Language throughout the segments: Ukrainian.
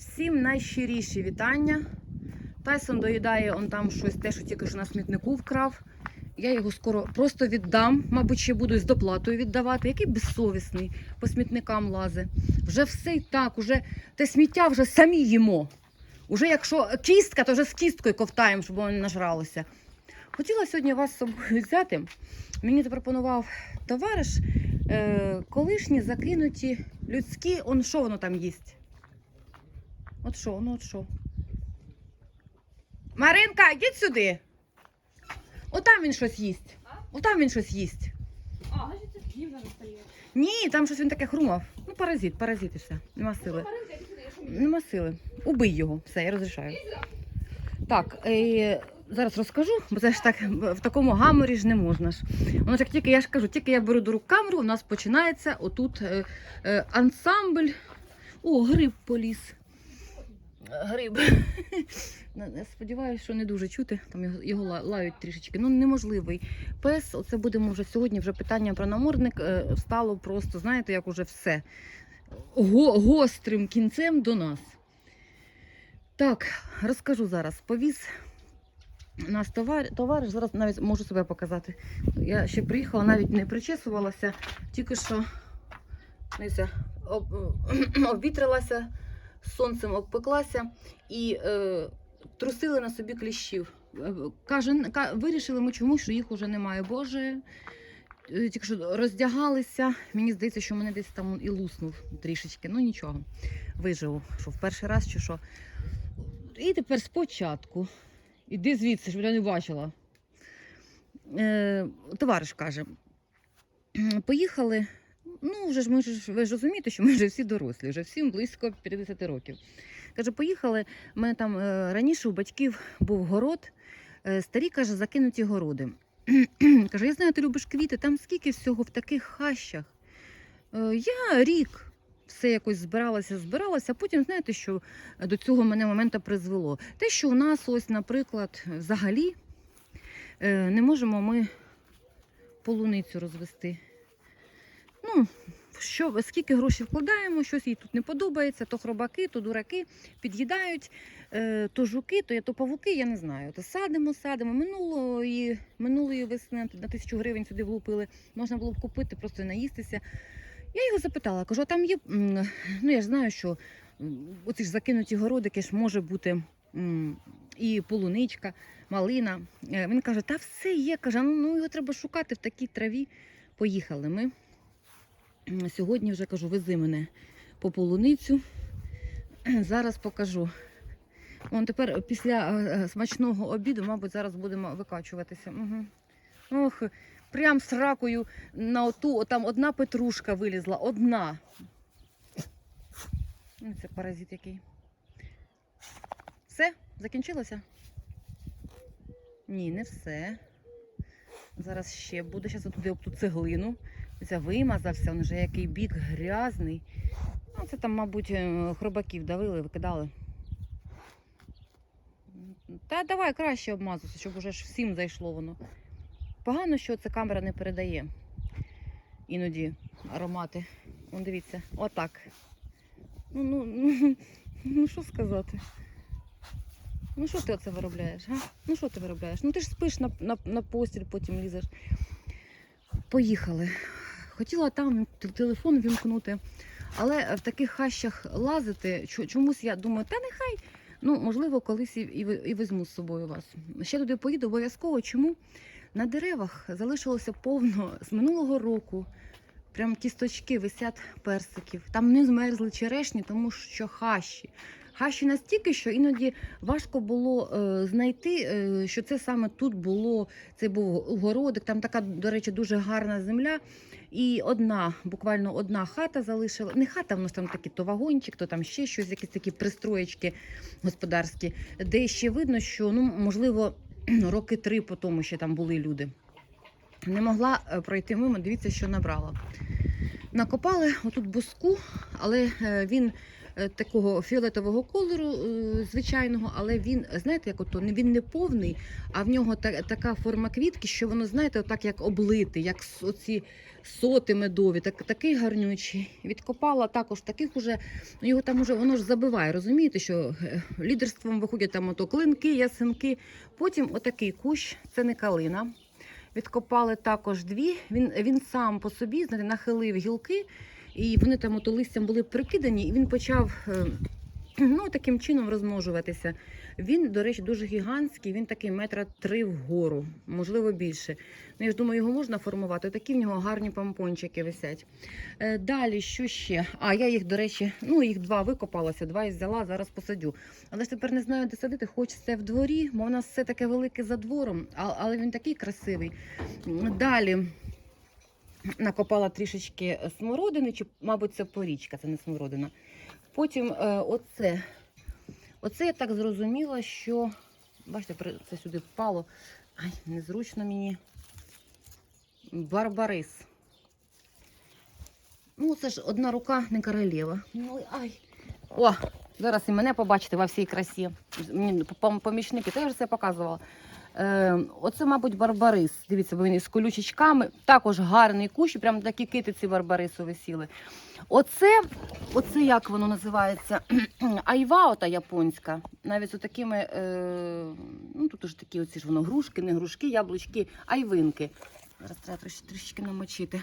Всім найщиріші вітання. Тайсон доїдає он там щось, те, що тільки що на смітнику вкрав. Я його скоро просто віддам, мабуть, ще буду з доплатою віддавати. Який безсовісний по смітникам лазе. Вже все і так, уже те сміття вже самі їмо. Уже якщо кістка, то вже з кісткою ковтаємо, щоб воно не нажралося. Хотіла сьогодні вас з собою взяти. Мені запропонував товариш е, колишні закинуті людські, он що воно там їсть? От що, ну от що? Маринка, йдіть сюди. Отам він щось їсть. Отам він щось їсть. А, значить це хліб зараз стає. Ні, там щось він таке хрумав. Ну, паразит, паразит і все. Нема сили. Маринка, іди сюди, я що Нема сили. Убий його. Все, я розрішаю. Так, е, зараз розкажу, бо це ж так в такому гаморі ж не можна ж. Воно ж як тільки я ж кажу, тільки я беру до рук камеру, у нас починається отут е, е, ансамбль. О, гриб поліз. Гриб. Сподіваюся, що не дуже чути. Там його, лають трішечки. Ну неможливий. Пес, оце будемо вже сьогодні. Вже питання про намордник е, стало просто, знаєте, як уже все го, гострим кінцем до нас. Так, розкажу зараз. Повіз нас товар, товариш, зараз навіть можу себе показати. Я ще приїхала, навіть не причесувалася, тільки що обвітрилася, сонцем обпеклася і е, трусили на собі кліщів. Е, Каже, ка- вирішили ми чомусь, що їх уже немає. Боже, е, тільки що роздягалися. Мені здається, що мене десь там і луснув трішечки. Ну нічого, виживу, що в перший раз чи що. І тепер спочатку. Іди звідси, щоб я не бачила. Е, товариш каже: поїхали. Ну, вже ж ми ж ви ж розумієте, що ми вже всі дорослі, вже всім близько 50 років. Каже, поїхали. У мене там е, раніше у батьків був город. Е, старі каже, закинуті городи. каже, я знаю, ти любиш квіти, там скільки всього в таких хащах. Е, я рік все якось збиралася, збиралася. а Потім, знаєте, що до цього мене моменту призвело? Те, що у нас, ось, наприклад, взагалі не можемо ми полуницю розвести. Ну, що, скільки грошей вкладаємо, щось їй тут не подобається, то хробаки, то дураки під'їдають, е, то жуки, то, то павуки, я не знаю. То садимо, садимо. Минулої, минулої весни на тисячу гривень сюди влупили. Можна було б купити, просто наїстися. Я його запитала, кажу, а там є. Ну я ж знаю, що оці ж закинуті городики ж може бути і полуничка, малина. Е, Він каже, та все є. Каже, ну, ну його треба шукати в такій траві. Поїхали ми. Сьогодні вже кажу, вези мене по полуницю. Зараз покажу. Он тепер після е, е, смачного обіду, мабуть, зараз будемо викачуватися. Угу. Ох, прям з ракою на оту, там одна петрушка вилізла, одна. Ну, це паразит який. Все? Закінчилося? Ні, не все. Зараз ще буде. Зараз туди об ту цеглину. Це вимазався, він вже який бік грязний. Ну, це там, мабуть, е, хробаків давили, викидали. Та давай краще обмазуйся, щоб уже ж всім зайшло воно. Погано, що ця камера не передає іноді аромати. Вон дивіться, отак. Ну, ну, ну, ну що сказати? Ну що ти оце виробляєш? Га? Ну що ти виробляєш? Ну ти ж спиш на, на, на постіль, потім лізеш. Поїхали. Хотіла там телефон вімкнути, але в таких хащах лазити чо- чомусь я думаю, та нехай. Ну, можливо, колись і, і візьму з собою вас. Ще туди поїду обов'язково. Чому? На деревах залишилося повно з минулого року. Прям кісточки висять персиків. Там не змерзли черешні, тому що хащі. Хащі настільки, що іноді важко було е, знайти, е, що це саме тут було. Це був городик, там така, до речі, дуже гарна земля. І одна, буквально одна хата залишила. Не хата, воно ж там такі, то вагончик, то там ще щось, якісь такі пристроєчки господарські, де ще видно, що ну, можливо, роки три по тому ще там були люди. Не могла е, пройти мимо, дивіться, що набрала. Накопали отут буску, але е, він е, такого фіолетового кольору, звичайного, але він, знаєте, як ото, він не повний, а в нього та, така форма квітки, що воно, знаєте, отак як облити, як оці соти медові, так, такий гарнючий. Відкопала також таких уже, ну його там уже воно ж забиває, розумієте, що лідерством виходять там ото клинки, ясенки. Потім отакий кущ, це не калина. Відкопали також дві. Він, він сам по собі знаєте, нахилив гілки, і вони там ото листям були прикидані, і він почав е, ну, таким чином розмножуватися. Він, до речі, дуже гігантський, він такий метра три вгору, можливо, більше. Ну, я ж думаю, його можна формувати. Такі в нього гарні помпончики висять. Е, далі, що ще? А, я їх, до речі, ну, їх два викопалося, два і взяла, зараз посадю. Але ж тепер не знаю, де садити. Хочеться в дворі, бо у нас все таке велике за двором, але він такий красивий. Далі накопала трішечки смородини, чи, мабуть, це порічка, це не смородина. Потім е, оце. Оце я так зрозуміла, що. Бачите, це сюди впало. Ай, незручно мені. Барбарис. Ну, це ж одна рука не королева. Ну, ай. О, зараз і мене побачите во всій красі. Мені помічники, вже це показувала. Е, оце, мабуть, барбарис. Дивіться, бо він із колючечками. Також гарний кущ, прям такі китиці барбарису висіли. Оце, оце як воно називається? Айва, ота японська. Навіть з е, ну тут ж такі оці ж воно грушки, не грушки, яблучки, айвинки. Зараз треба трішки намочити.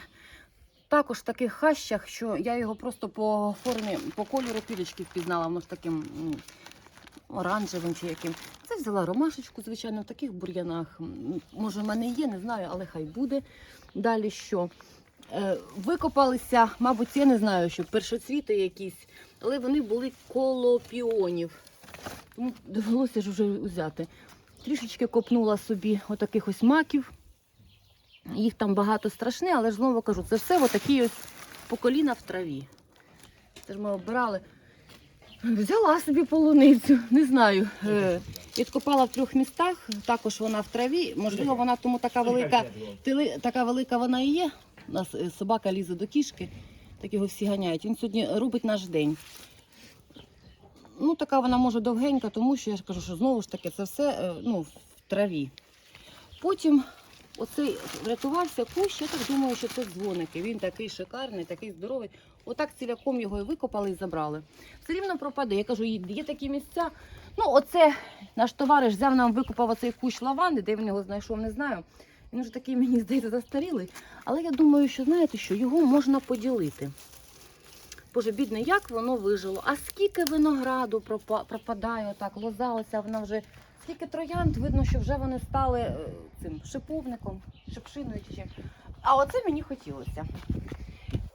Також в таких хащах, що я його просто по формі, по кольору квіточки впізнала, воно ж таким оранжевим чи яким. Взяла ромашечку, звичайно, в таких бур'янах. Може, в мене є, не знаю, але хай буде. Далі що? Е, Викопалися, мабуть, я не знаю, що першоцвіти якісь, але вони були коло піонів. Тому довелося ж вже взяти. Трішечки копнула собі отаких ось маків. Їх там багато страшне, але ж знову кажу, це все отакі ось по коліна в траві. Це ж ми обирали. Взяла собі полуницю, не знаю. Е, Відкопала в трьох містах, також вона в траві. Можливо, вона тому така велика, тили- така велика вона і є. У нас е, собака лізе до кішки, так його всі ганяють. Він сьогодні робить наш день. Ну, така вона може довгенька, тому що я ж кажу, що знову ж таки це все е, ну, в траві. Потім оцей врятувався кущ, я так думаю, що це дзвоники. Він такий шикарний, такий здоровий. Отак ціляком його і викопали і забрали. Все рівно пропаде. Я кажу, є такі місця. Ну, оце наш товариш взяв нам викопав оцей кущ лаванди, де він його знайшов, не знаю. Він вже такий, мені здається, застарілий. Але я думаю, що знаєте що, його можна поділити. Боже, бідне, як воно вижило. А скільки винограду пропадає, отак, лоза оця, вона вже. Скільки троянд, видно, що вже вони стали е, цим шиповником, шипшиною чи чим. А оце мені хотілося.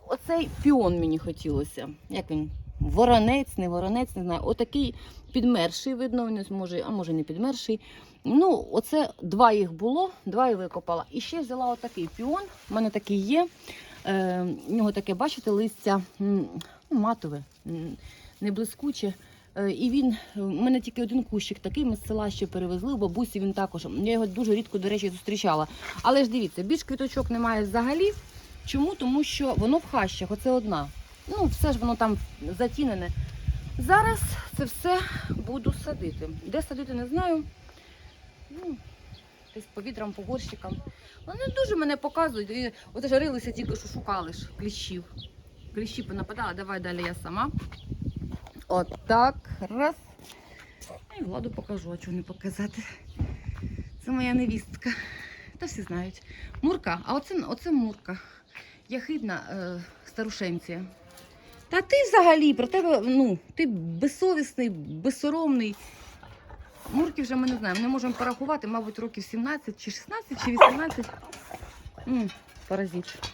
Оцей піон мені хотілося. Як він? Воронець, не воронець, не знаю. Отакий підмерший, видно, може, а може не підмерший. Ну, оце два їх було, два і викопала. І ще взяла отакий піон. У мене такий є. Е, у нього таке, бачите, листя ну, матове, не блискуче. Е, І він, у мене тільки один кущик такий, ми з села ще перевезли, у бабусі він також. Я його дуже рідко, до речі, зустрічала. Але ж дивіться, більш квіточок немає взагалі. Чому? Тому що воно в хащах, оце одна. Ну, все ж воно там затінене. Зараз це все буду садити. Де садити, не знаю. Ну, десь по відрам, по горщикам. Вони дуже мене показують. І От ж тільки, що шукали ж кліщів. Кліщі понападали, давай далі я сама. Отак. Раз. І владу покажу, а чого не показати. Це моя невістка. Та всі знають. Мурка, а оце, оце Мурка. Яхидна е, старушенція. Та ти взагалі про тебе, ну, ти безсовісний, безсоромний. Мурки вже ми не знаємо, не можемо порахувати, мабуть, років 17 чи 16 чи 18. М, паразит.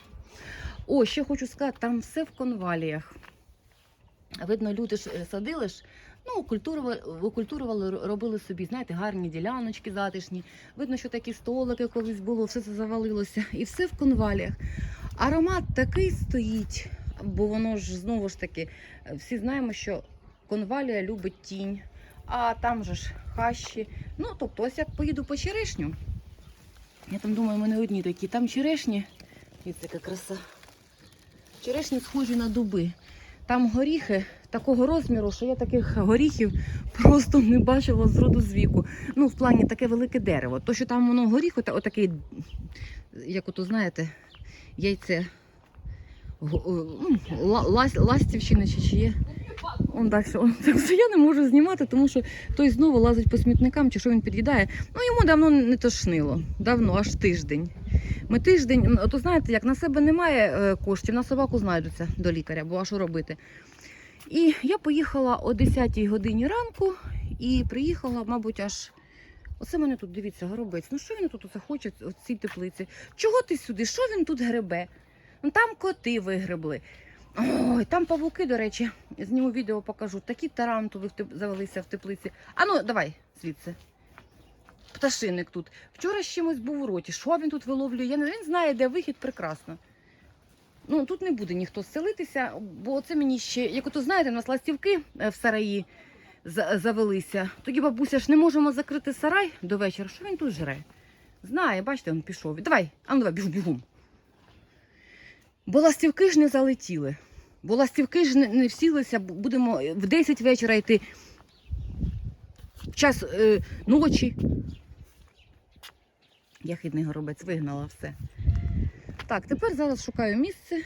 О, ще хочу сказати, там все в конваліях. Видно, люди ж е, садили ж, ну, культурували, викультурували, робили собі, знаєте, гарні діляночки затишні. Видно, що такі столики колись було, все це завалилося. І все в конваліях. Аромат такий стоїть, бо воно ж знову ж таки, е, всі знаємо, що конвалія любить тінь, а там же ж хащі. Ну, тобто, ось як поїду по черешню. Я там думаю, ми не одні такі. Там черешні. Дивіться, яка краса. Черешні схожі на дуби. Там горіхи, такого розміру, що я таких горіхів просто не бачила з роду з віку. Ну, в плані таке велике дерево. То, що там воно горіх, ота- отакий, як ото знаєте, яйце. ну, ла- лас- чи чиє. Он далі. Он, так я не можу знімати, тому що той знову лазить по смітникам, чи що він під'їдає. Ну йому давно не тошнило. Давно, аж тиждень. Ми тиждень, то знаєте, як на себе немає е, коштів, на собаку знайдуться до лікаря, бо а що робити. І я поїхала о 10 годині ранку і приїхала, мабуть, аж. Оце мене тут, дивіться, горобець. Ну що він тут оце хоче в цій теплиці? Чого ти сюди? Що він тут гребе? Ну там коти вигребли. Ой, там павуки, до речі, зніму відео покажу. Такі тарантули завелися в теплиці. А ну, давай звідси. Пташиник тут. Вчора з чимось був у роті. Що він тут виловлює? Він знає, де вихід прекрасно. Ну, тут не буде ніхто селитися, бо це мені ще, як ото знаєте, у нас ластівки е, в сараї завелися. Тоді бабуся ж не можемо закрити сарай до вечора. Що він тут жре? Знає, бачите, він пішов. Давай, а ну давай, бігом, бігом. Бо ластівки ж не залетіли. Бо ластівки ж не, всілися, будемо в 10 вечора йти час е, ночі. Я хідний горобець вигнала все. Так, тепер зараз шукаю місце.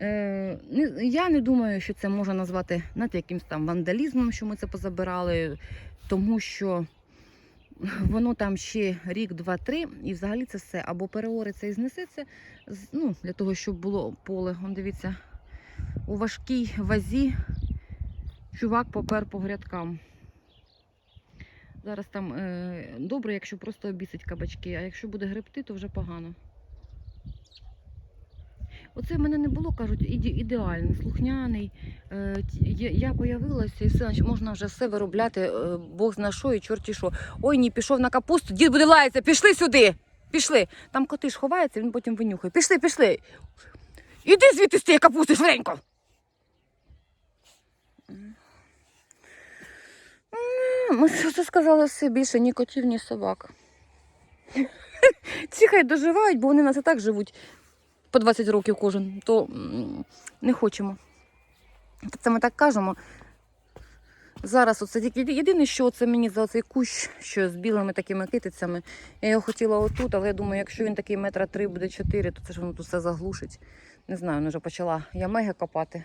Е, я не думаю, що це можна назвати знаєте, якимось там вандалізмом, що ми це позабирали, тому що воно там ще рік, два, три, і взагалі це все або переориться і знесеться, ну, для того, щоб було поле. Он дивіться, у важкій вазі чувак попер по грядкам. Зараз там е, добре, якщо просто обісить кабачки, а якщо буде гребти, то вже погано. Оце в мене не було, кажуть, іде, ідеальний, слухняний. Е, я, появилася і все, можна вже все виробляти, е, Бог зна що і чорті що. Ой, ні, пішов на капусту, дід буде лаятися, пішли сюди. Пішли. Там коти ж ховаються, він потім винюхає. Пішли, пішли. Іди звідти з тієї капусти швиденько. Ми все сказали все більше ні котів, ні собак. Ці хай доживають, бо вони в нас і так живуть по 20 років кожен, то не хочемо. Це ми так кажемо. Зараз оце тільки єдине, що це мені за цей кущ, що з білими такими китицями. Я його хотіла отут, але я думаю, якщо він такий метра три буде чотири, то це ж воно тут все заглушить. Не знаю, вона вже почала ямеги копати.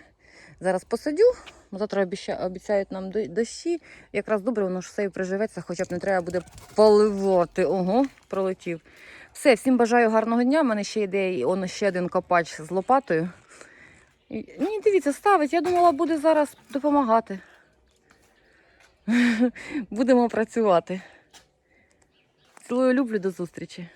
Зараз посадю, завтра обіцяють нам дощі. Якраз добре, воно ж все і приживеться, хоча б не треба буде поливати. Ого, пролетів. Все, всім бажаю гарного дня. У мене ще йде і он ще один копач з лопатою. Ні, дивіться, ставить. Я думала, буде зараз допомагати. Будемо працювати. Цілую, люблю до зустрічі.